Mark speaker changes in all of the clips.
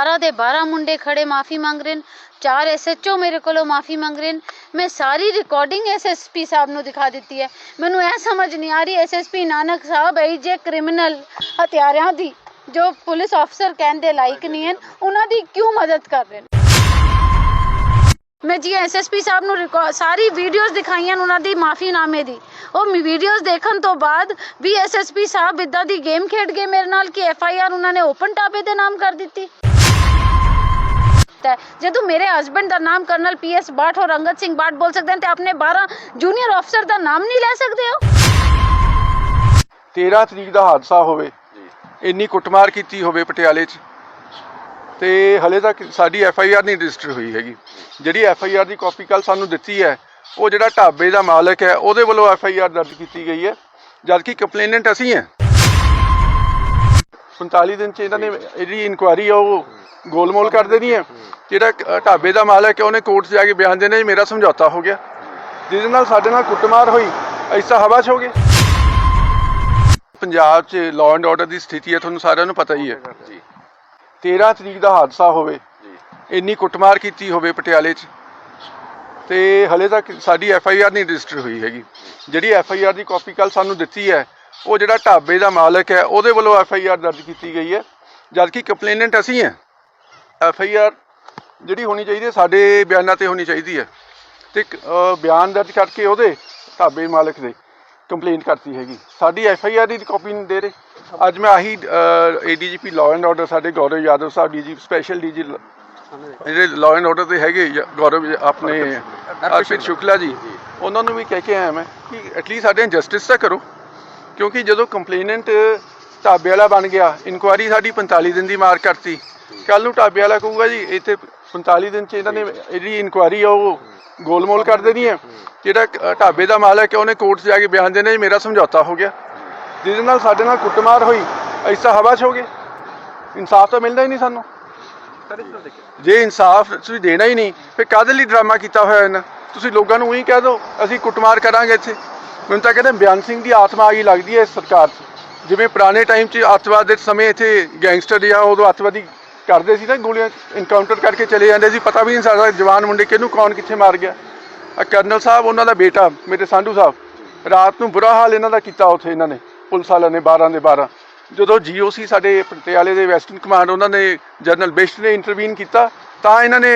Speaker 1: 12 ਦੇ 12 ਮੁੰਡੇ ਖੜੇ ਮਾਫੀ ਮੰਗ ਰਹੇ ਨੇ, ਚਾਰ ਐਸਐਚਓ ਮੇਰੇ ਕੋਲੋਂ ਮਾਫੀ ਮੰਗ ਰਹੇ ਨੇ। ਮੈਂ ਸਾਰੀ ਰਿਕਾਰਡਿੰਗ ਐਸਐਸਪੀ ਸਾਹਿਬ ਨੂੰ ਦਿਖਾ ਦਿੱਤੀ ਹੈ। ਮੈਨੂੰ ਇਹ ਸਮਝ ਨਹੀਂ ਆ ਰਹੀ ਐਸਐਸਪੀ ਨਾਨਕ ਸਾਹਿਬ, ਇਹ ਜੇ ਕ੍ਰਿਮੀਨਲ ਹਥਿਆਰਾਂ ਦੀ ਜੋ ਪੁਲਿਸ ਅਫਸਰ ਕਹਿੰਦੇ ਲਾਇਕ ਨਹੀਂ ਹਨ, ਉਹਨਾਂ ਦੀ ਕਿਉਂ ਮਦਦ ਕਰ ਰਹੇ ਨੇ? ਮੈਂ ਜੀ ਐਸਐਸਪੀ ਸਾਹਿਬ ਨੂੰ ਸਾਰੀ ਵੀਡੀਓਜ਼ ਦਿਖਾਈਆਂ ਉਹਨਾਂ ਦੀ ਮਾਫੀਨਾਮੇ ਦੀ। ਉਹ ਵੀਡੀਓਜ਼ ਦੇਖਣ ਤੋਂ ਬਾਅਦ ਵੀ ਐਸਐਸਪੀ ਸਾਹਿਬ ਇਦਾਂ ਦੀ ਗੇਮ ਖੇਡ ਗਏ ਮੇਰੇ ਨਾਲ ਕਿ ਐਫਆਈਆਰ ਉਹਨਾਂ ਨੇ ਓਪਨ ਟਾਪੇ ਦੇ ਨਾਮ ਕਰ ਦਿੱਤੀ। ਤਾਂ ਜਦੋਂ ਮੇਰੇ ਹਸਬੰਡ ਦਾ ਨਾਮ ਕਰਨਲ ਪੀਐਸ ਬਾਠ ਔਰ ਅੰਗਦ ਸਿੰਘ ਬਾਠ ਬੋਲ ਸਕਦੇ ਹਨ ਤੇ ਆਪਣੇ 12 ਜੂਨੀਅਰ ਅਫਸਰ ਦਾ ਨਾਮ ਨਹੀਂ ਲੈ ਸਕਦੇ ਹੋ
Speaker 2: 13 ਤਰੀਕ ਦਾ ਹਾਦਸਾ ਹੋਵੇ ਇੰਨੀ ਕੁੱਟਮਾਰ ਕੀਤੀ ਹੋਵੇ ਪਟਿਆਲੇ 'ਚ ਤੇ ਹਲੇ ਤੱਕ ਸਾਡੀ ਐਫ ਆਈ ਆਰ ਨਹੀਂ ਰਜਿਸਟਰ ਹੋਈ ਹੈਗੀ। ਜਿਹੜੀ ਐਫ ਆਈ ਆਰ ਦੀ ਕਾਪੀ ਕੱਲ ਸਾਨੂੰ ਦਿੱਤੀ ਹੈ ਉਹ ਜਿਹੜਾ ਢਾਬੇ ਦਾ ਮਾਲਕ ਹੈ ਉਹਦੇ ਵੱਲੋਂ ਐਫ ਆਈ ਆਰ ਦਰਜ ਕੀਤੀ ਗਈ ਹੈ ਜਦਕਿ ਕੰਪਲੇਨੈਂਟ ਅਸੀਂ ਹਾਂ। 45 ਦਿਨ 'ਚ ਇਹਨਾਂ ਨੇ ਇਹਦੀ ਇਨਕੁਆਇਰੀ ਆ ਉਹ ਗੋਲਮੋਲ ਕਰ ਦੇਣੀ ਹੈ। ਜਿਹੜਾ ਢਾਬੇ ਦਾ ਮਾਲਕ ਹੈ ਉਹਨੇ ਕੋਰਟ 'ਚ ਜਾ ਕੇ ਬਿਆਨ ਦੇਣਾ ਜੀ ਮੇਰਾ ਸਮਝੌਤਾ ਹੋ ਗਿਆ। ਜਿਹਦੇ ਨਾਲ ਸਾਡੇ ਨਾਲ ਕੁੱਟਮਾਰ ਹੋਈ ਐਸਾ ਹਵਾ 'ਚ ਹੋ ਗਏ ਪੰਜਾਬ 'ਚ ਲਾਅ ਐਂਡ ਆਰਡਰ ਦੀ ਸਥਿਤੀ ਹੈ ਤੁਹਾਨੂੰ ਸਾਰਿਆਂ ਨੂੰ ਪਤਾ ਹੀ ਹੈ।
Speaker 3: ਜੀ।
Speaker 2: 13 ਤਰੀਕ ਦਾ ਹਾਦਸਾ ਹੋਵੇ
Speaker 3: ਜੀ।
Speaker 2: ਇੰਨੀ ਕੁੱਟਮਾਰ ਕੀਤੀ ਹੋਵੇ ਪਟਿਆਲੇ 'ਚ ਤੇ ਹਲੇ ਤੱਕ ਸਾਡੀ ਐਫ ਆਈ ਆਰ ਨਹੀਂ ਰਜਿਸਟਰ ਹੋਈ ਹੈਗੀ। ਜਿਹੜੀ ਐਫ ਆਈ ਆਰ ਦੀ ਕਾਪੀ ਕੱਲ ਸਾਨੂੰ ਦਿੱਤੀ ਹੈ ਉਹ ਜਿਹੜਾ ਢਾਬੇ ਦਾ ਮਾਲਕ ਹੈ ਉਹਦੇ ਵੱਲੋਂ ਐਫ ਆਈ ਆਰ ਦਰਜ ਕੀਤੀ ਗਈ ਹੈ। ਜਦਕਿ ਕੰਪਲੇਨੈਂਟ ਅਸੀਂ ਹਾਂ। ਐਫ ਆਈ ਆਰ ਜਿਹੜੀ ਹੋਣੀ ਚਾਹੀਦੀ ਹੈ ਸਾਡੇ ਬਿਆਨਾਂ ਤੇ ਹੋਣੀ ਚਾਹੀਦੀ ਹੈ। ਤੇ ਬਿਆਨ ਦਰਜ ਕਰਕੇ ਉਹਦੇ ਢਾਬੇ ਮਾਲਕ ਦੇ ਕੰਪਲੇਂਟ ਕਰਤੀ ਹੈਗੀ। ਸਾਡੀ ਐਫ ਆਈ ਆਰ ਦੀ ਕਾਪੀ ਨਹੀਂ ਦੇ ਰਹੇ। ਅੱਜ ਮੈਂ ਆਹੀ ਏਡੀਜੀਪੀ ਲਾਅ ਐਂਡ ਆਰਡਰ ਸਾਡੇ Gaurav Yadav Sahib DG special DG ਜਿਹੜੇ ਲਾਅ ਐਂਡ ਆਰਡਰ ਦੇ ਹੈਗੇ ਜ- ਗੌਰਵ ਜ- ਆਪਣੇ ਅਰਪਿਤ ਸ਼ੁਕਲਾ। ਜੀ ਉਹਨਾਂ ਨੂੰ ਵੀ ਕਹਿ ਕੇ ਆਇਆ ਮੈਂ ਕਿ ਐਟਲੀਸਟ ਸਾਡੇ ਜਸਟਿਸ ਤਾਂ ਕਰੋ। ਕਿਉਂਕਿ ਜਦੋਂ ਕੰਪਲੇਨੈਂਟ ਢਾਬੇ ਵਾਲਾ ਬਣ ਗਿਆ ਇਨਕੁਆਇਰੀ ਸਾਡੀ 45 ਦਿਨ ਦੀ ਮਾਰ ਕਰਤੀ। ਕੱਲ ਨੂੰ ਢਾਬੇ ਵਾਲਾ ਕਹੂਗਾ ਜੀ ਇੱਥੇ 45 ਦਿਨ ਚ ਇਹਨਾਂ ਨੇ ਇਹਦੀ ਇਨਕੁਆਇਰੀ ਆ ਉਹ ਗੋਲਮੋਲ ਕਰ ਦੇਣੀ ਹੈ। ਜਿਹੜਾ ਢਾਬੇ ਦਾ ਮਾਲਕ ਹੈ ਉਹਨੇ ਕੋਰਟ 'ਚ ਜਾ ਕੇ ਬਿਆਨ ਦੇਣਾ ਜੀ ਮੇਰਾ ਸਮਝੌਤਾ ਹੋ ਗਿਆ। ਜਿਹਦੇ ਨਾਲ ਸਾਡੇ ਨਾਲ ਕੁੱਟਮਾਰ ਹੋਈ ਐਸਾ ਹਵਾ 'ਚ ਹੋ ਗਏ। ਇਨਸਾਫ ਤਾਂ ਮਿਲਦਾ ਹੀ ਨਹੀਂ ਸਾਨੂੰ। ਜੇ ਇਨਸਾਫ ਤੁਸੀਂ ਦੇਣਾ ਹੀ ਨਹੀਂ ਫਿਰ ਕਾਹਦੇ ਲਈ ਡਰਾਮਾ ਕੀਤਾ ਹੋਇਆ ਇਹਨਾਂ? ਤੁਸੀਂ ਲੋਕਾਂ ਨੂੰ ਉਹੀ ਕਹਿ ਦਿਓ ਅਸੀਂ ਕੁੱਟਮਾਰ ਕਰਾਂਗੇ ਇੱਥੇ। ਮੈਨੂੰ ਤਾਂ ਕਹਿੰਦੇ ਬਿਆਨ ਸਿੰਘ ਦੀ ਆਤਮਾ ਆ ਗਈ ਲੱਗਦੀ ਹੈ ਇਸ ਸਰਕਾਰ 'ਚ। ਜਿਵੇਂ ਪੁਰਾਣੇ ਟਾਈਮ 'ਚ ਅੱਤਵਾਦ ਦੇ ਸਮੇਂ ਇੱਥੇ ਗੈਂਗਸਟਰ ਜਾਂ ਉਦੋਂ ਅੱਤਵਾਦੀ ਕਰਦੇ ਸੀ ਨਾ ਗੋਲੀਆਂ ਇਨਕਾਊਂਟਰ ਕਰਕੇ ਚਲੇ ਜਾਂਦੇ ਸੀ। ਪਤਾ ਵੀ ਨਹੀਂ ਸਾਡਾ ਜਵਾਨ ਮੁੰਡੇ ਕਿਹਨੂੰ, ਕੌਣ ਕਿੱਥੇ ਮਾਰ ਗਿਆ। ਆ ਕਰਨਲ ਸਾਹਿਬ, ਉਹਨਾਂ ਦਾ ਬੇਟਾ, ਮੇਰੇ ਸੰਧੂ ਸਾਹਿਬ। ਰਾਤ ਨੂੰ ਬੁਰਾ ਹਾਲ ਇਹਨਾਂ ਦਾ ਕੀਤਾ ਉੱਥੇ ਇਹਨਾਂ ਨੇ, ਪੁਲਿਸ ਵਾਲਿਆਂ ਨੇ 12 ਦੇ 12 ਜਦੋਂ ਜੀਓਸੀ ਸਾਡੇ ਪਟਿਆਲੇ ਦੇ ਵੈਸਟਰਨ ਕਮਾਂਡ ਉਹਨਾਂ ਨੇ ਜਨਰਲ ਬਿਸ਼ਟ ਨੇ ਇੰਟਰਵੀਨ ਕੀਤਾ, ਤਾਂ ਇਹਨਾਂ ਨੇ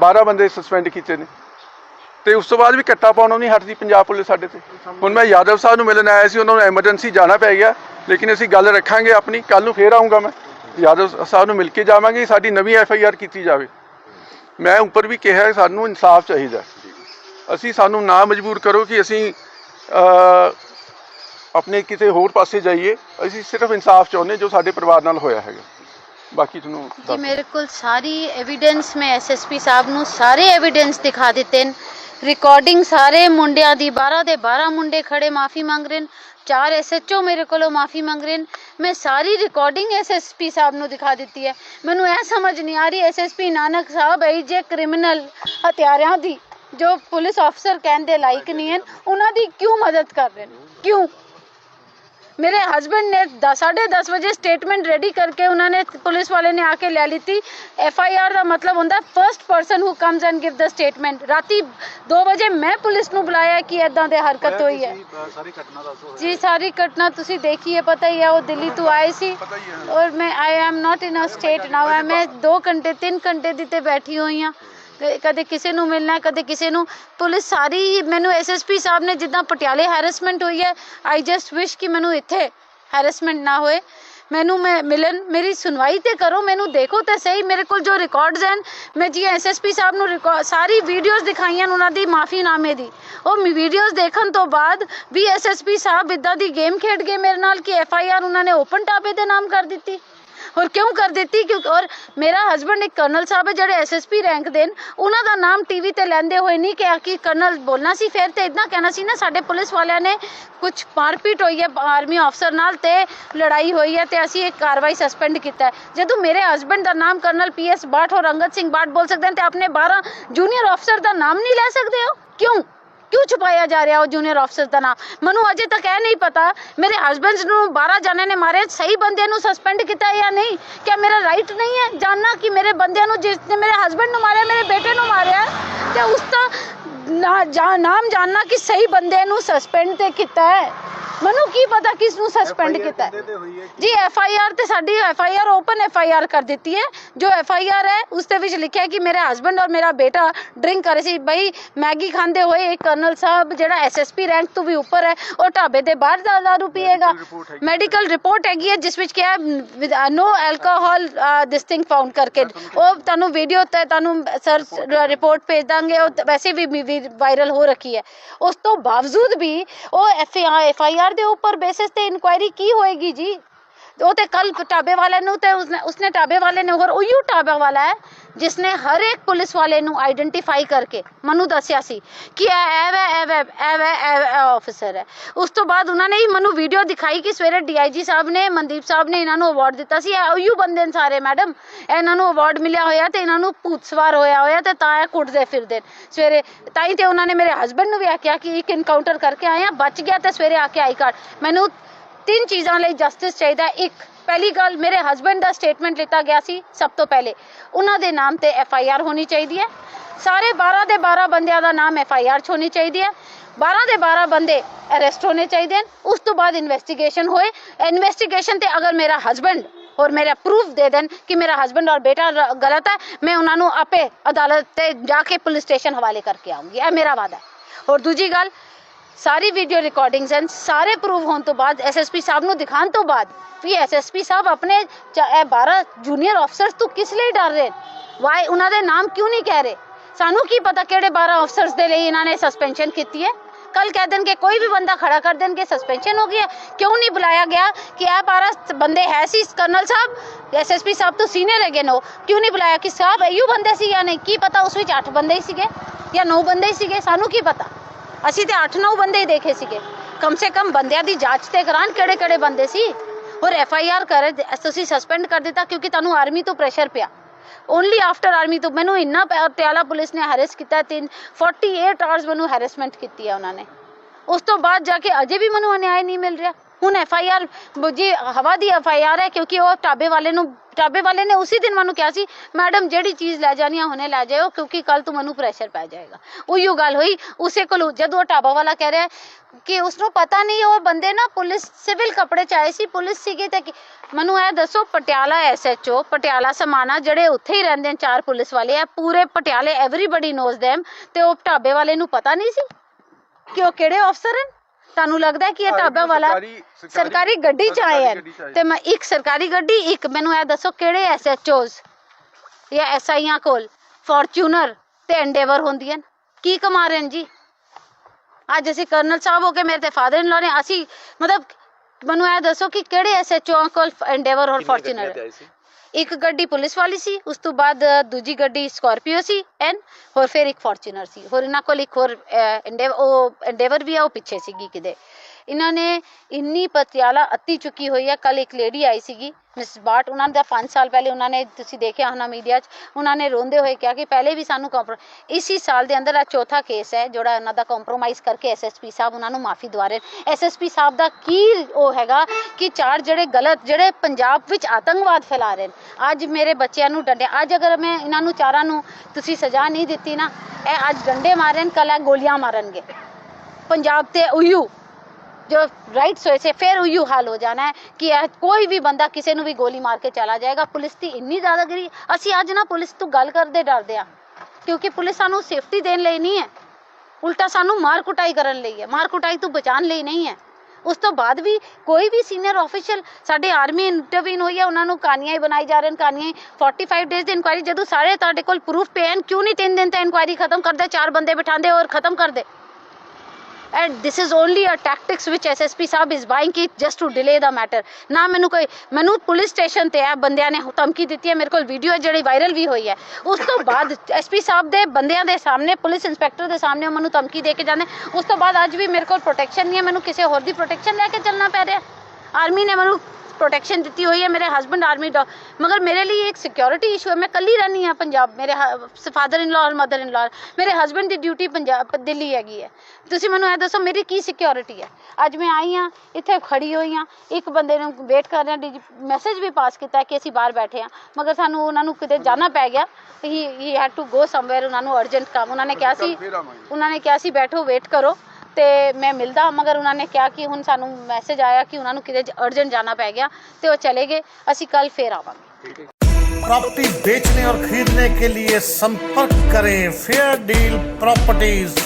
Speaker 2: 12 ਬੰਦੇ ਸਸਪੈਂਡ ਕੀਤੇ ਨੇ। ਤੇ ਉਸ ਤੋਂ ਬਾਅਦ ਵੀ ਕੱਟਾ ਪਾਉਣੋਂ ਨਹੀਂ ਹਟਦੀ ਪੰਜਾਬ ਪੁਲਿਸ ਸਾਡੇ ਤੇ। ਹੁਣ ਮੈਂ ਯਾਦਵ ਸਾਹਿਬ ਨੂੰ ਮਿਲਣ ਆਇਆ ਸੀ, ਉਹਨਾਂ ਨੂੰ ਐਮਰਜੈਂਸੀ ਜਾਣਾ ਪੈ ਗਿਆ, ਲੇਕਿਨ ਅਸੀਂ ਗੱਲ ਰੱਖਾਂਗੇ ਆਪਣੀ ਕੱਲ ਨੂੰ ਫੇਰ ਆਉਂਗਾ ਮੈਂ। ਯਾਦਵ ਸਾਹਿਬ ਨੂੰ ਮਿਲ ਕੇ ਜਾਵਾਂਗੇ ਸਾਡੀ ਨਵੀਂ ਐਫ ਆਈ ਆਰ ਕੀਤੀ ਜਾਵੇ। ਮੈਂ ਉੱਪਰ ਵੀ ਕਿਹਾ ਸਾਨੂੰ ਇਨਸਾਫ ਚਾਹੀਦਾ ਅਸੀਂ ਸਾਨੂੰ ਨਾ ਮਜਬੂਰ ਕਰੋ ਕਿ ਅਸੀਂ ਆਪਣੇ ਕਿਤੇ ਹੋਰ ਪਾਸੇ ਜਾਈਏ। ਅਸੀਂ ਸਿਰਫ ਇਨਸਾਫ ਚਾਹੁੰਦੇ ਜੋ ਸਾਡੇ ਪਰਿਵਾਰ ਨਾਲ ਹੋਇਆ ਹੈਗਾ। ਬਾਕੀ ਤੁਹਾਨੂੰ
Speaker 1: ਜੀ ਮੇਰੇ ਕੋਲ ਸਾਰੀ ਐਵੀਡੈਂਸ ਮੈਂ ਐਸਐਸਪੀ ਸਾਹਿਬ ਨੂੰ ਸਾਰੇ ਐਵੀਡੈਂਸ ਦਿਖਾ ਦਿੱਤੇ ਨੇ। ਰਿਕਾਰਡਿੰਗ ਸਾਰੇ ਮੁੰਡਿਆਂ ਦੀ 12 ਦੇ 12 ਮੁੰਡੇ ਖੜੇ ਮਾਫੀ ਮੰਗ ਰਹੇ ਨੇ। ਚਾਰ ਐਸਐਚਓ ਮੇਰੇ ਕੋਲੋਂ ਮਾਫੀ ਮੰਗ ਰਹੇ ਨੇ। ਮੈਂ ਸਾਰੀ ਰਿਕਾਰਡਿੰਗ ਐਸਐਸਪੀ ਸਾਹਿਬ ਨੂੰ ਦਿਖਾ ਦਿੱਤੀ ਹੈ। ਮੈਨੂੰ ਇਹ ਸਮਝ ਨਹੀਂ ਆ ਰਹੀ ਐਸਐਸਪੀ ਨਾਨਕ ਸਾਹਿਬ ਇਹ ਜੇ ਕ੍ਰਿਮੀਨਲ ਹਥਿਆਰਾਂ ਦੀ ਜੋ ਪੁਲਿਸ ਅਫਸਰ ਕਹਿੰਦੇ ਲਾਇਕ ਨਹੀਂ ਹਨ, ਉਹਨਾਂ ਦੀ ਕਿਉਂ ਮਦਦ ਕਰ ਰਹੇ ਨੇ? ਕਿਉਂ? ਮੇਰੇ ਹਸਬੰਡ ਨੇ 10:30 ਵਜੇ ਸਟੇਟਮੈਂਟ ਰੈਡੀ ਕਰਕੇ ਉਹਨਾਂ ਨੇ ਪੁਲਿਸ ਵਾਲੇ ਨੇ ਆ ਕੇ ਲੈ ਲਈ ਐਫ ਆਈ ਆਰ ਦਾ ਮਤਲਬ ਹੁੰਦਾ first person who comes and give the statement ਰਾਤੀ 2 ਵਜੇ ਮੈਂ ਪੁਲਿਸ ਨੂੰ ਬੁਲਾਇਆ ਕਿ ਇਦਾਂ ਦੇ ਹਰਕਤ ਹੋਈ ਹੈ।
Speaker 3: ਸਾਰੀ ਘਟਨਾ ਦੱਸੋ
Speaker 1: ਜੀ ਸਾਰੀ ਘਟਨਾ ਤੁਸੀਂ ਦੇਖੀ ਹੈ ਪਤਾ ਹੀ ਹੈ ਉਹ ਦਿੱਲੀ ਤੋਂ ਆਏ ਸੀ। ਔਰ ਮੈਂ I am not in a state ਨਾਓ ਮੈਂ 2 ਘੰਟੇ 3 ਘੰਟੇ ਦੀ ਤੇ ਬੈਠੀ ਹੋਈ ਹਾਂ। ਕ- ਕਦੇ ਕਿਸੇ ਨੂੰ ਮਿਲਣਾ, ਕਦੇ ਕਿਸੇ ਨੂੰ। ਪੁਲਿਸ ਸਾਰੀ ਹੀ ਮੈਨੂੰ ਐਸਐਸਪੀ ਸਾਹਿਬ ਨੇ ਜਿੱਦਾਂ ਪਟਿਆਲੇ ਹੈਰੈਸਮੈਂਟ ਹੋਈ ਹੈ ਆਈ ਜਸਟ ਵਿਸ਼ ਕਿ ਮੈਨੂੰ ਇੱਥੇ ਹੈਰੈਸਮੈਂਟ ਨਾ ਹੋਏ। ਮੈਨੂੰ ਮੈਂ ਮਿਲਣ, ਮੇਰੀ ਸੁਣਵਾਈ ਤੇ ਕਰੋ, ਮੈਨੂੰ ਦੇਖੋ ਤਾਂ ਸਹੀ। ਮੇਰੇ ਕੋਲ ਜੋ ਰਿਕਾਰਡਸ ਹਨ, ਮੈਂ ਜੀ ਐਸਐਸਪੀ ਸਾਹਿਬ ਨੂੰ ਰਿਕਾ- ਸਾਰੀ ਵੀਡੀਓਜ਼ ਦਿਖਾਈਆਂ ਨੇ ਉਹਨਾਂ ਦੀ, ਮਾਫੀਨਾਮੇ ਦੀ। ਉਹ ਵੀਡੀਓਜ਼ ਦੇਖਣ ਤੋਂ ਬਾਅਦ ਵੀ ਐਸਐਸਪੀ ਸਾਹਿਬ ਇਦਾਂ ਦੀ ਗੇਮ ਖੇਡ ਗਏ ਮੇਰੇ ਨਾਲ ਕਿ ਐਫਆਈਆਰ ਉਹਨਾਂ ਨੇ ਓਪਨ ਟਾਪੇ ਦੇ ਨਾਮ ਕਰ ਦਿੱਤੀ। ਔਰ ਕਿਉਂ ਕਰ ਦਿੱਤੀ? ਕਿਉਂਕਿ ਔਰ ਮੇਰਾ ਹਸਬੰਡ ਇੱਕ ਕਰਨਲ ਸਾਹਿਬ ਹੈ, ਜਿਹੜੇ ਐਸਐਸਪੀ ਰੈਂਕ ਦੇ ਉਹਨਾਂ ਦਾ ਨਾਮ ਟੀਵੀ ਤੇ ਲੈਂਦੇ ਹੋਏ ਨਹੀਂ ਕਿਹਾ ਕਿ ਕਰਨਲ ਬੋਲਣਾ ਸੀ। ਫਿਰ ਤੇ ਇਦਾਂ ਕਹਿਣਾ ਸੀ ਨਾ, ਸਾਡੇ ਪੁਲਿਸ ਵਾਲਿਆਂ ਨੇ ਕੁਝ ਮਾਰਪੀਟ ਹੋਈ ਹੈ ਆਰਮੀ ਅਫਸਰ ਨਾਲ ਤੇ ਲੜਾਈ ਹੋਈ ਹੈ ਤੇ ਅਸੀਂ ਇੱਕ ਕਾਰਵਾਈ ਸਸਪੈਂਡ ਕੀਤਾ ਜਦੋਂ ਮੇਰੇ ਹਸਬੰਡ ਦਾ ਨਾਮ ਕਰਨਲ ਪੀਐਸ ਬਾਠ ਔਰ ਅੰਗਦ ਸਿੰਘ ਬਾਠ ਬੋਲ ਸਕਦੇ ਨੇ, ਤੇ ਆਪਣੇ 12 ਜੂਨੀਅਰ ਅਫਸਰ ਦਾ ਨਾਮ ਨਹੀਂ ਲੈ ਸਕਦੇ ਹੋ? ਕਿਉਂ? ਕਿਉਂ ਛੁਪਾਇਆ ਜਾ ਰਿਹਾ ਉਹ ਜੂਨੀਅਰ ਅਫਸਰ ਦਾ ਨਾਮ? ਮੈਨੂੰ ਅਜੇ ਤੱਕ ਇਹ ਨਹੀਂ ਪਤਾ, ਮੇਰੇ ਹਸਬੰਡ ਨੂੰ 12 ਜਣੇ ਨੇ ਮਾਰੇ, ਸਹੀ ਬੰਦੇ ਨੂੰ ਸਸਪੈਂਡ ਕੀਤਾ ਜਾਂ ਨਹੀਂ? ਕਿ ਮੇਰਾ ਰਾਈਟ ਨਹੀਂ ਹੈ? ਜਾਨਣਾ ਕਿ ਮੇਰੇ ਬੰਦਿਆਂ ਨੂੰ ਜਿਸ ਨੇ ਮੇਰੇ ਹਸਬੰਡ ਨੂੰ ਮਾਰਿਆ, ਮੇਰੇ ਬੇਟੇ ਨੂੰ ਮਾਰਿਆ, ਤੇ ਉਸ ਦਾ ਨਾਮ ਜਾਨਣਾ ਕਿ ਸਹੀ ਬੰਦੇ ਨੂੰ ਸਸਪੈਂਡ ਤੇ ਕੀਤਾ ਹੈ। ਮੈਨੂੰ ਕੀ ਪਤਾ ਕਿਸ ਨੂੰ ਸਸਪੈਂਡ ਕੀਤਾ ਹੈ। ਜੀ ਐਫ ਆਈ ਆਰ ਤੇ ਸਾਡੀ F I R open F I R ਕਰ ਦਿੱਤੀ ਹੈ। ਜੋ ਐਫ ਆਈ ਆਰ ਹੈ ਉਸ ਦੇ ਵਿੱਚ ਲਿਖਿਆ ਹੈ ਕਿ ਮੇਰੇ ਹਸਬੰਡ ਔਰ ਮੇਰਾ ਬੇਟਾ ਡਰਿੰਕ ਕਰੇ ਸੀ। ਬਈ ਮੈਗੀ ਖਾਂਦੇ ਹੋਏ ਇੱਕ ਕਰਨਲ ਸਾਹਿਬ ਜਿਹੜਾ ਐਸ ਐਸ ਪੀ ਰੈਂਕ ਤੋਂ ਵੀ ਉੱਪਰ ਹੈ ਉਹ ਢਾਬੇ ਦੇ ਬਾਹਰ ਦਾ ਦਾਰੂ ਪੀਏਗਾ। ਮੈਡੀਕਲ ਰਿਪੋਰਟ ਹੈਗੀ ਹੈ। ਜਿਸ ਵਿੱਚ ਕਿਹਾ no alcohol this thing found ਕਰਕੇ। ਉਹ ਤੁਹਾਨੂੰ ਵੀਡੀਓ ਤੇ ਤੁਹਾਨੂੰ ਸਰ ਰਿਪੋਰਟ ਭੇਜ ਦਾਂਗੇ। ਉਹ ਤਾਂ ਵੈਸੇ ਵੀ ਵਾਇਰਲ ਹੋ ਰੱਖੀ ਹੈ। ਉਸ ਤੋਂ ਬਾਵਜੂਦ ਵੀ ਉਹ ਐਫ ਆਈ ਆਰ ਦੇ ਉੱਪਰ ਬੇਸਿਸ ਤੇ ਇਨਕੁਆਇਰੀ ਕੀ ਹੋਏਗੀ ਜੀ? ਉਹ ਤੇ ਕੱਲ ਢਾਬੇ ਵਾਲੇ ਨੂੰ ਤੇ ਉਸਨੇ ਉਸਨੇ ਢਾਬੇ ਵਾਲੇ ਨੇ ਹੋਰ ਉਹੀਓ ਢਾਬਾ ਵਾਲਾ ਹੈ ਜਿਸਨੇ ਹਰ ਇੱਕ ਪੁਲਿਸ ਵਾਲੇ ਨੂੰ ਆਈਡੈਂਟੀਫਾਈ ਕਰਕੇ ਮੈਨੂੰ ਦੱਸਿਆ ਸੀ ਕਿ ਇਹ ਐ ਵੈ ਐ ਵੈ ਐ ਵੈ ਐ ਆਫੀਸਰ ਹੈ ਉਸ ਤੋਂ ਬਾਅਦ ਉਹਨਾਂ ਨੇ ਹੀ ਮੈਨੂੰ ਵੀਡੀਓ ਦਿਖਾਈ ਕਿ ਸਵੇਰੇ ਡੀਆਈਜੀ ਸਾਹਿਬ ਨੇ ਮਨਦੀਪ ਸਾਹਿਬ ਨੇ ਇਹਨਾਂ ਨੂੰ ਅਵਾਰਡ ਦਿੱਤਾ ਸੀ ਇਹ ਉਹੀਓ ਬੰਦੇ ਨੇ ਸਾਰੇ ਮੈਡਮ ਇਹਨਾਂ ਨੂੰ ਅਵਾਰਡ ਮਿਲਿਆ ਹੋਇਆ ਤੇ ਇਹਨਾਂ ਨੂੰ ਭੂਤ ਸਵਾਰ ਹੋਇਆ ਹੋਇਆ ਤੇ ਤਾਂ ਇਹ ਕੁੱਟਦੇ ਫਿਰਦੇ ਸਵੇਰੇ ਤਾਂ ਹੀ ਤੇ ਉਹਨਾਂ ਨੇ ਮੇਰੇ ਹਸਬੰਡ ਨੂੰ ਵੀ ਆਖਿਆ ਕਿ ਇੱਕ ਇਨਕਾਊਂਟਰ ਕਰਕੇ ਆਏ ਆ ਬਚ ਗਿਆ ਤੇ ਸਵੇਰੇ ਆ ਕੇ ਆਈ ਕਾਰਡ ਮੈਨੂੰ ਤਿੰਨ ਚੀਜ਼ਾਂ ਲਈ ਜਸਟਿਸ ਚਾਹੀਦਾ ਇੱਕ, ਪਹਿਲੀ ਗੱਲ, ਮੇਰੇ ਹਸਬੰਡ ਦਾ ਸਟੇਟਮੈਂਟ ਲਿੱਤਾ ਗਿਆ ਸੀ ਸਭ ਤੋਂ ਪਹਿਲੇ। ਉਹਨਾਂ ਦੇ ਨਾਮ ਤੇ ਐਫ ਆਈ ਆਰ ਹੋਣੀ ਚਾਹੀਦੀ ਹੈ। ਸਾਰੇ 12 ਦੇ 12 ਬੰਦਿਆਂ ਦਾ ਨਾਮ ਐਫ ਆਈ ਆਰ 'ਚ ਹੋਣੀ ਚਾਹੀਦੀ ਹੈ। 12 ਦੇ 12 ਬੰਦੇ ਅਰੈਸਟ ਹੋਣੇ ਚਾਹੀਦੇ ਹਨ। ਉਸ ਤੋਂ ਬਾਅਦ ਇਨਵੈਸਟੀਗੇਸ਼ਨ ਹੋਏ। ਇਨਵੈਸਟੀਗੇਸ਼ਨ ਤੇ ਅਗਰ ਮੇਰਾ ਹਸਬੰਡ ਔਰ ਮੇਰਾ ਪ੍ਰੂਫ ਦੇ ਦੇਣ ਕਿ ਮੇਰਾ ਹਸਬੰਡ ਔਰ ਬੇਟਾ ਗਲਤ ਹੈ, ਮੈਂ ਉਹਨਾਂ ਨੂੰ ਆਪੇ ਅਦਾਲਤ ਤੇ ਜਾ ਕੇ ਪੁਲਿਸ ਸਟੇਸ਼ਨ ਹਵਾਲੇ ਕਰਕੇ ਆਉਂਗੀ। ਇਹ ਮੇਰਾ ਵਾਅਦਾ ਔਰ ਦੂਜੀ ਗੱਲ ਸਾਰੀ ਵੀਡੀਓ ਰਿਕਾਰਡਿੰਗਸ ਹਨ, ਸਾਰੇ ਪ੍ਰੂਵ ਹੋਣ ਤੋਂ ਬਾਅਦ ਐਸਐਸਪੀ ਸਾਹਿਬ ਨੂੰ ਦਿਖਾਉਣ ਤੋਂ ਬਾਅਦ ਵੀ ਐਸਐਸਪੀ ਸਾਹਿਬ ਆਪਣੇ ਚ- ਇਹ 12 ਜੂਨੀਅਰ ਅਫਸਰਸ ਤੋਂ ਕਿਸ ਲਈ ਡਰ ਰਹੇ? ਵਾਈ ਉਹਨਾਂ ਦੇ ਨਾਮ ਕਿਉਂ ਨਹੀਂ ਕਹਿ ਰਹੇ? ਸਾਨੂੰ ਕੀ ਪਤਾ ਕਿਹੜੇ 12 ਅਫਸਰਸ ਦੇ ਲਈ ਇਹਨਾਂ ਨੇ ਸਸਪੈਂਸ਼ਨ ਕੀਤੀ ਹੈ? ਕੱਲ ਕਹਿ ਦੇਣਗੇ, ਕੋਈ ਵੀ ਬੰਦਾ ਖੜਾ ਕਰ ਦੇਣਗੇ ਸਸਪੈਂਸ਼ਨ ਹੋ ਗਈ ਕਿਉਂ ਨਹੀਂ ਬੁਲਾਇਆ ਗਿਆ ਕਿ ਇਹ 12 ਬੰਦੇ ਹੈ ਸੀ ਕਰਨਲ ਸਾਹਿਬ? ਐਸਐਸਪੀ ਸਾਹਿਬ ਤੋਂ ਸੀਨੀਅਰ ਹੈਗੇ ਨੇ ਕਿਉਂ ਨਹੀਂ ਬੁਲਾਇਆ ਕਿ ਸਾਹਿਬ, ਇਹੋ ਬੰਦੇ ਸੀ ਜਾਂ ਨਹੀਂ? ਕੀ ਪਤਾ ਉਸ ਵਿੱਚ 8 ਬੰਦੇ ਹੀ ਸੀਗੇ ਜਾਂ 9 ਬੰਦੇ ਹੀ ਸੀਗੇ? ਸਾਨੂੰ ਕੀ ਪਤਾ? ਅਸੀਂ ਤੇ 8-9 ਬੰਦੇ ਹੀ ਦੇਖੇ ਸੀਗੇ। ਕਮ ਸੇ ਕਮ ਬੰਦਿਆਂ ਦੀ ਜਾਂਚ ਤੇ ਕਰਾਣ ਕਿਹੜੇ ਕਿਹੜੇ ਬੰਦੇ ਸੀ। ਔਰ ਐਫ ਆਈ ਆਰ ਕਰ ਤੁਸੀਂ ਸਸਪੈਂਡ ਕਰ ਦਿੱਤਾ ਕਿਉਂਕਿ ਤੁਹਾਨੂੰ ਆਰਮੀ ਤੋਂ ਪ੍ਰੈਸ਼ਰ ਪਿਆ। ਓਨਲੀ ਆਫਟਰ ਆਰਮੀ ਤੋਂ ਮੈਨੂੰ ਇੰਨਾ ਪਟਿਆਲਾ ਪੁਲਿਸ ਨੇ ਹੈਰੈਸ ਕੀਤਾ ਤਿੰਨ 48 ਆਵਰਸ ਮੈਨੂੰ ਹੈਰੈਸਮੈਂਟ ਕੀਤੀ ਹੈ ਉਹਨਾਂ ਨੇ। ਉਸ ਤੋਂ ਬਾਅਦ ਜਾ ਕੇ ਅਜੇ ਵੀ ਮੈਨੂੰ ਅਨਿਆਏ ਨਹੀਂ ਮਿਲ ਰਿਹਾ। ਹੁਣ ਐਫ ਆਈ ਆਰ ਜੀ, ਹਵਾ ਦੀ ਐਫ ਆਈ ਆਰ ਹੈ ਕਿਉਂਕਿ ਉਹ ਢਾਬੇ ਵਾਲੇ ਨੂੰ, ਢਾਬੇ ਵਾਲੇ ਨੇ ਉਸੇ ਦਿਨ ਮੈਨੂੰ ਕਿਹਾ ਸੀ, ਮੈਡਮ, ਜਿਹੜੀ ਚੀਜ਼ ਲੈ ਜਾਣੀ ਆ, ਹੁਣੇ ਲੈ ਜਾਇਓ, ਕਿਉਂਕਿ ਕੱਲ ਤੋਂ ਮੈਨੂੰ ਪ੍ਰੈਸ਼ਰ ਪੈ ਜਾਏਗਾ। ਉਹੀਓ ਗੱਲ ਹੋਈ। ਉਸੇ ਕੋਲ ਜਦੋਂ ਉਹ ਵਾਲਾ ਕਹਿ ਰਿਹਾ ਕਿ ਉਸ ਨੂੰ ਪਤਾ ਨਹੀਂ, ਉਹ ਬੰਦੇ ਨਾ ਪੁਲਿਸ, ਸਿਵਲ ਕੱਪੜੇ ਚ ਆਏ ਸੀ, ਪੁਲਿਸ ਸੀਗੇ ਤੇ ਮੈਨੂੰ ਇਹ ਦੱਸੋ, ਪਟਿਆਲਾ ਐਸਐਚਓ ਪਟਿਆਲਾ ਸਮਾਣਾ, ਜਿਹੜੇ ਉੱਥੇ ਹੀ ਰਹਿੰਦੇ ਨੇ ਚਾਰ ਪੁਲਿਸ ਵਾਲੇ ਆ ਪੂਰੇ ਪਟਿਆਲੇ ਐਵਰੀਬਾਡੀ ਨੋਜ਼ them, ਤੇ ਉਹ ਢਾਬੇ ਵਾਲੇ ਨੂੰ ਪਤਾ ਨਹੀਂ ਸੀ ਕਿ ਉਹ ਕਿਹੜੇ ਅਫਸਰ ਹਨ? ਤੁਹਾਨੂੰ ਲੱਗਦਾ ਕਿ ਇਹ ਢਾਬਾ ਵਾਲਾ
Speaker 2: ਸਰਕਾਰੀ-
Speaker 1: ਗੱਡੀ ਚ ਆਏ ਹਨ। ਤੇ ਮੈਂ ਇੱਕ ਸਰਕਾਰੀ ਗੱਡੀ ਇੱਕ ਮੈਨੂੰ ਇਹ ਦੱਸੋ ਕਿਹੜੇ ਐਸਐਚਓਜ਼ ਜਾਂ ਐਸਆਈਆਂ ਕੋਲ? ਫੋਰਚੂਨਰ ਤੇ ਐਂਡੇਵਰ ਹੁੰਦੀਆਂ? ਕੀ ਕਮਾ ਰਹੇ ਨੇ ਜੀ? ਅੱਜ ਅਸੀਂ ਕਰਨਲ ਸਾਹਿਬ ਹੋ ਕੇ ਮੇਰੇ ਤੇ ਫਾਦਰ ਇਨ ਲਾ ਨੇ ਅਸੀਂ ਮਤਲਬ ਮੈਨੂੰ ਇਹ ਦੱਸੋ ਕਿ ਕਿਹੜੇ ਐਸਐਚਓ ਕੋਲ ਐਂਡੇਵਰ ਔਰ ਫੋਰਚੂਨਰ ਇੱਕ ਗੱਡੀ ਪੁਲਿਸ ਵਾਲੀ ਸੀ, ਉਸ ਤੋਂ ਬਾਅਦ ਦੂਜੀ ਗੱਡੀ ਸਕਾਰਪੀਓ ਸੀ, ਐਨ, ਹੋਰ ਫਿਰ ਇੱਕ ਫੋਰਚੂਨਰ ਸੀ, ਹੋਰ ਇਹਨਾਂ ਕੋਲ ਇੱਕ ਹੋਰ ਐਂਡੇਵਰ ਉਹ ਐਂਡੇਵਰ ਵੀ ਆ, ਉਹ ਪਿੱਛੇ ਸੀਗੀ ਕਿਤੇ। ਇਹਨਾਂ ਨੇ ਇੰਨੀ ਪਤਿਆਲਾ ਅੱਤੀ ਚੁੱਕੀ ਹੋਈ ਹੈ। ਕੱਲ ਇੱਕ ਲੇਡੀ ਆਈ ਸੀਗੀ ਮਿਸ ਬਾਟ ਉਹਨਾਂ ਦਾ 5 ਸਾਲ ਪਹਿਲੇ ਉਹਨਾਂ ਨੇ ਤੁਸੀਂ ਦੇਖਿਆ ਹੋਣਾ ਮੀਡੀਆ 'ਚ, ਉਹਨਾਂ ਨੇ ਰੋਂਦੇ ਹੋਏ ਕਿਹਾ ਕਿ ਪਹਿਲੇ ਵੀ ਸਾਨੂੰ ਕੰਪਰੋ ਇਸੀ ਸਾਲ ਦੇ ਅੰਦਰ ਆ ਚੌਥਾ ਕੇਸ ਹੈ, ਜਿਹੜਾ ਉਹਨਾਂ ਦਾ ਕੰਪਰੋਮਾਈਜ਼ ਕਰਕੇ ਐਸਐਸਪੀ ਸਾਹਿਬ ਉਹਨਾਂ ਨੂੰ ਮਾਫੀ ਦਵਾ ਰਹੇ ਐਸਐਸਪੀ ਸਾਹਿਬ ਦਾ ਕੀ ਉਹ ਹੈਗਾ ਕਿ ਚਾਰ ਜਿਹੜੇ ਗਲਤ, ਜਿਹੜੇ ਪੰਜਾਬ ਵਿੱਚ ਆਤੰਕਵਾਦ ਫੈਲਾ ਰਹੇ ਨੇ। ਅੱਜ ਮੇਰੇ ਬੱਚਿਆਂ ਨੂੰ ਡੰਡੇ, ਅੱਜ ਅਗਰ ਮੈਂ ਇਹਨਾਂ ਨੂੰ ਚਾਰਾਂ ਨੂੰ ਤੁਸੀਂ ਸਜ਼ਾ ਨਹੀਂ ਦਿੱਤੀ ਨਾ, ਇਹ ਅੱਜ ਡੰਡੇ ਮਾਰਨ ਕੱਲ੍ਹ ਇਹ ਗੋਲੀਆਂ ਮਾਰਨਗੇ। ਪੰਜਾਬ ਤੇ ਉਯੂ ਜੋ ਰਾਈਟ ਹੋਏ ਸੇ ਫਿਰ ਉਹੀ ਹਾਲ ਹੋ ਜਾਣਾ ਹੈ ਕਿ ਇਹ ਕੋਈ ਵੀ ਬੰਦਾ ਕਿਸੇ ਨੂੰ ਵੀ ਗੋਲੀ ਮਾਰ ਕੇ ਚਲਾ ਜਾਏਗਾ। ਪੁਲਿਸ ਦੀ ਇੰਨੀ ਜ਼ਿਆਦਾ ਜ਼ਿਆਦਾਗਰੀ ਅਸੀਂ ਅੱਜ ਨਾ ਪੁਲਿਸ ਤੋਂ ਗੱਲ ਕਰਦੇ ਡਰਦੇ ਆ ਕਿਉਂਕਿ ਪੁਲਿਸ ਸਾਨੂੰ ਸੇਫਟੀ ਦੇਣ ਲਈ ਨਹੀਂ ਹੈ। ਉਲਟਾ ਸਾਨੂੰ ਮਾਰ ਕੁਟਾਈ ਕਰਨ ਲਈ ਹੈ, ਮਾਰ ਕੁਟਾਈ ਤੋਂ ਬਚਾਉਣ ਲਈ ਨਹੀਂ ਹੈ। ਉਸ ਤੋਂ ਬਾਅਦ ਵੀ ਕੋਈ ਵੀ ਸੀਨੀਅਰ ਆਫੀਸ਼ੀਅਲ ਸਾਡੇ ਆਰਮੀ ਇੰਟਰਵਿਊਨ ਹੋਈ ਹੈ, ਉਹਨਾਂ ਨੂੰ ਕਹਾਣੀਆਂ ਹੀ ਬਣਾਈ ਜਾ ਰਹੇ ਨੇ ਕਹਾਣੀਆਂ ਹੀ। 45 ਡੇਜ਼ ਦੀ ਇਨਕੁਆਇਰੀ ਜਦੋਂ ਸਾਰੇ ਤੁਹਾਡੇ ਕੋਲ ਪ੍ਰੂਫ ਪਏ ਹਨ, ਕਿਉਂ ਨਹੀਂ ਤਿੰਨ ਦਿਨ ਤੇ ਇਨਕੁਆਇਰੀ ਖਤਮ ਕਰਦੇ, ਚਾਰ ਬੰਦੇ ਬਿਠਾਉਂਦੇ ਔਰ ਖਤਮ ਕਰਦੇ? And this is only a tactics which SSP Sahib is buying it just to delay the matter ਨਾ ਮੈਨੂੰ ਕੋਈ ਮੈਨੂੰ ਪੁਲਿਸ ਸਟੇਸ਼ਨ ਤੇ ਆ ਬੰਦਿਆਂ ਨੇ ਧਮਕੀ ਦਿੱਤੀ ਹੈ ਮੇਰੇ ਕੋਲ ਵੀਡੀਓ ਹੈ ਜਿਹੜੀ ਵਾਇਰਲ ਵੀ ਹੋਈ ਹੈ ਉਸ ਤੋਂ ਬਾਅਦ ਐਸਪੀ ਸਾਹਿਬ ਦੇ ਬੰਦਿਆਂ ਦੇ ਸਾਹਮਣੇ ਪੁਲਿਸ ਇੰਸਪੈਕਟਰ ਦੇ ਸਾਹਮਣੇ ਉਹ ਮੈਨੂੰ ਧਮਕੀ ਦੇ ਕੇ ਜਾਂਦੇ ਉਸ ਤੋਂ ਬਾਅਦ ਅੱਜ ਵੀ ਮੇਰੇ ਕੋਲ ਪ੍ਰੋਟੈਕਸ਼ਨ ਨਹੀਂ ਹੈ ਮੈਨੂੰ ਕਿਸੇ ਹੋਰ ਦੀ ਪ੍ਰੋਟੈਕਸ਼ਨ ਲੈ ਕੇ ਚੱਲਣਾ ਪੈ ਰਿਹਾ ਆਰਮੀ ਨੇ ਮੈਨੂੰ ਪ੍ਰੋਟੈਕਸ਼ਨ ਦਿੱਤੀ ਹੋਈ ਹੈ ਮੇਰੇ ਹਸਬੰਡ ਆਰਮੀ ਮਗਰ ਮੇਰੇ ਲਈ ਇੱਕ ਸਿਕਿਉਰਿਟੀ ਇਸ਼ੂ ਹੈ। ਮੈਂ ਕੱਲੀ ਰਹਿੰਦੀ ਹਾਂ ਪੰਜਾਬ। ਮੇਰੇ ਫਾਦਰ ਇਨ ਲਾਅ ਔਰ ਮਦਰ ਇਨ ਲਾਅ ਮੇਰੇ ਹਸਬੰਡ ਦੀ ਡਿਊਟੀ ਪੰਜਾਬ ਦਿੱਲੀ ਹੈਗੀ ਹੈ। ਤੁਸੀਂ ਮੈਨੂੰ ਇਹ ਦੱਸੋ ਮੇਰੀ ਕੀ ਸਿਕਿਉਰਿਟੀ ਹੈ? ਅੱਜ ਮੈਂ ਆਈ ਹਾਂ ਇੱਥੇ ਖੜੀ ਹੋਈ ਹਾਂ। ਇੱਕ ਬੰਦੇ ਨੂੰ ਵੇਟ ਕਰ ਰਿਹਾ ਮੈਸੇਜ ਵੀ ਪਾਸ ਕੀਤਾ ਕਿ ਅਸੀਂ ਬਾਹਰ ਬੈਠੇ ਹਾਂ। ਮਗਰ ਸਾਨੂੰ ਉਹਨਾਂ ਨੂੰ ਕਿਤੇ ਜਾਣਾ ਪੈ ਗਿਆ। He he had to go somewhere ਉਹਨਾਂ ਨੂੰ ਅਰਜੈਂਟ ਕੰਮ। ਉਹਨਾਂ ਨੇ ਕਿਹਾ ਸੀ ਉਹਨਾਂ ਨੇ ਕਿਹਾ ਸੀ ਬੈਠੋ ਵੇਟ ਕਰੋ। ਤੇ ਮੈਂ ਮਿਲਦਾ ਮਗਰ ਉਹਨਾਂ ਨੇ ਕਿਹਾ ਕਿ ਹੁਣ ਸਾਨੂੰ ਮੈਸੇਜ ਆਇਆ ਕਿ ਉਹਨਾਂ ਨੂੰ ਕਿਤੇ ਅਰਜੈਂਟ ਜਾਣਾ ਪੈ ਗਿਆ ਤੇ ਉਹ ਚਲੇ ਗਏ ਅਸੀਂ ਕੱਲ ਫੇਰ ਆਵਾਂਗੇ
Speaker 2: ਠੀਕ ਹੈ
Speaker 3: प्रॉपर्टी बेचने और खरीदने के लिए संपर्क करें फेयर डील प्रॉपर्टीज